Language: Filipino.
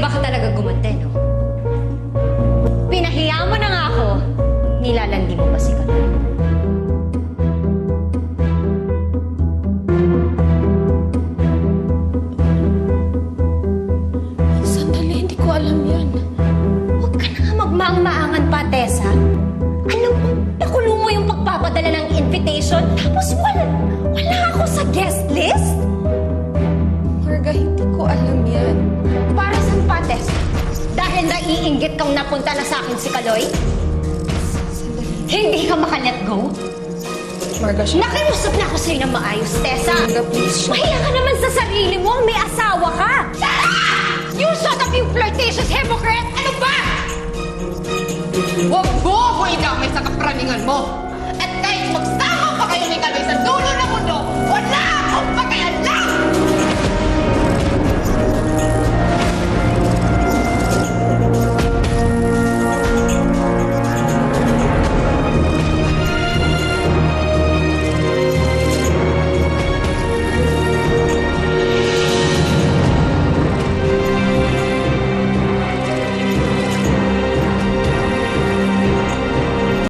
iba ka talaga gumante, no? Pinahiya mo na nga ako, nilalandi mo pa si Kata. Sandali, hindi ko alam yan. Huwag ka na nga magmaang-maangan pa, Tessa. Alam mo, nakulo mo yung pagpapadala ng invitation, tapos wala, wala ako sa guest list? Naiinggit kang napunta na sa akin si Kaloy? Hindi ka makalet go? Marga, siya. Nakiusap na ako sa'yo ng maayos, Tessa. Marga, please. Mahiya ka naman sa sarili mo, may asawa ka! You shut up, you flirtatious hypocrite! Ano ba? Huwag mo ako idamay sa kapraningan mo! At kahit magsama pa kayo ni Kaloy sa dulo